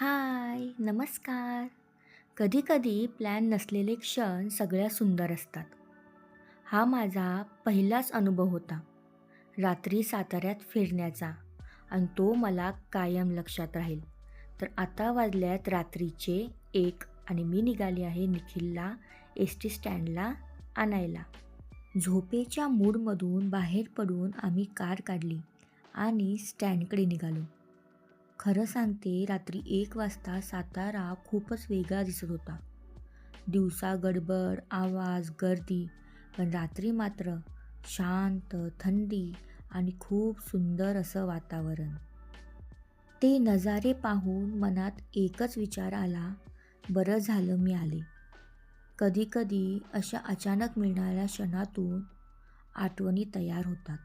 हाय नमस्कार. कधीकधी प्लॅन नसलेले क्षण सगळ्या सुंदर असतात. हा माझा पहिलाच अनुभव होता. रात्री साताऱ्यात फिरण्याचा आणि तो मला कायम लक्षात राहील. तर आता वाजल्यात रात्रीचे एक आणि मी निघाली आहे निखिलला एस टी स्टँडला आणायला. झोपेच्या मूडमधून बाहेर पडून आम्ही कार काढली आणि स्टँडकडे निघालो. खरं सांगते रात्री एक वाजता सातारा खूपच वेगळा दिसत होता. दिवसा गडबड आवाज गर्दी पण रात्री मात्र शांत थंडी आणि खूप सुंदर असं वातावरण. ते नजारे पाहून मनात एकच विचार आला बरं झालं मी आले. कधीकधी अशा अचानक मिळणाऱ्या क्षणातून आठवणी तयार होतात.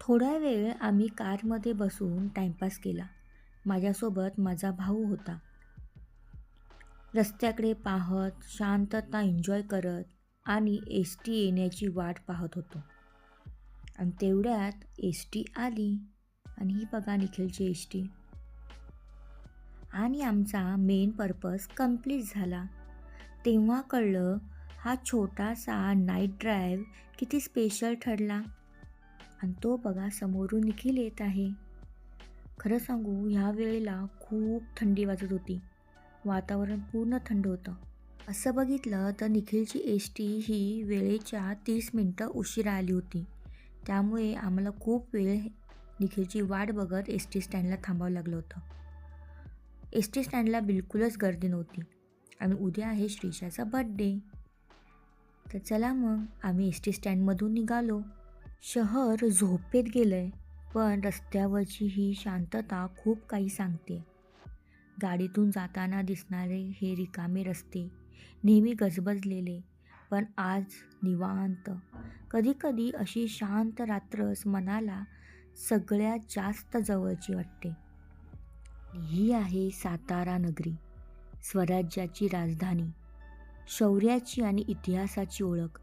थोडा वेळ आम्ही कारमध्ये बसून टाईमपास केला. माझ्यासोबत माझा भाऊ होता. रस्त्याकडे पाहत शांतता एन्जॉय करत आणि एस टी येण्याची वाट पाहत होतो. आणि तेवढ्यात एस टी आली आणि ही बघा निखिलची एस टी आणि आमचा मेन पर्पज कंप्लीट झाला. तेव्हा कळलं हा छोटासा नाईट ड्राईव्ह किती स्पेशल ठरला. आणि तो बघा समोरून निखिल येत आहे. खरं सांगू ह्या वेळेला खूप थंडी वाजत होती. वातावरण पूर्ण थंड होतं. असं बघितलं तर निखिलची एस टी ही वेळेच्या तीस मिनटं उशिरा आली होती. त्यामुळे आम्हाला खूप वेळ निखिलची वाट बघत एस टी स्टँडला थांबावं लागलं होतं. एस टी स्टँडला बिलकुलच गर्दी नव्हती. आणि उद्या आहे श्रीषाचा बड्डे तर चला मग आम्ही एस टी स्टँडमधून निघालो. शहर झोपेत गेलं आहे पण रस्त्यावरची ही शांतता खूप काही सांगते. गाडीतून जाताना दिसणारे हे रिकामे रस्ते नेहमी गजबजलेले पण आज निवांत. कधीकधी अशी शांत रात्रच मनाला सगळ्यात जास्त जवळची वाटते. ही आहे सातारा नगरी स्वराज्याची राजधानी शौर्याची आणि इतिहासाची ओळख.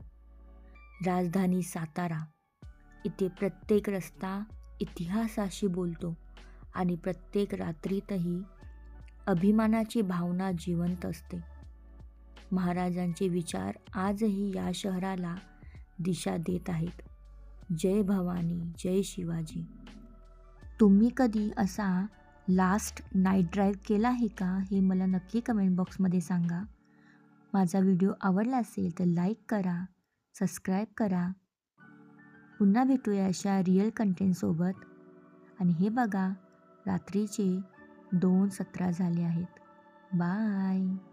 राजधानी सातारा इथे प्रत्येक रस्ता इतिहासाशी बोलतो आणि प्रत्येक रात्रीतही अभिमानाची भावना जिवंत असते. महाराजांचे विचार आजही या शहराला दिशा देत आहेत. जय भवानी जय शिवाजी. तुम्ही कधी असा लास्ट नाईट ड्राईव्ह केला आहे का? हे मला नक्की कमेंट बॉक्समध्ये सांगा. माझा व्हिडिओ आवडला असेल तर लाईक करा सबस्क्राईब करा पुन्हा भेटूया अशा रिअल कंटेंटसोबत आणि हे बघा रात्रीचे दोन सतरा झाले आहेत. बाय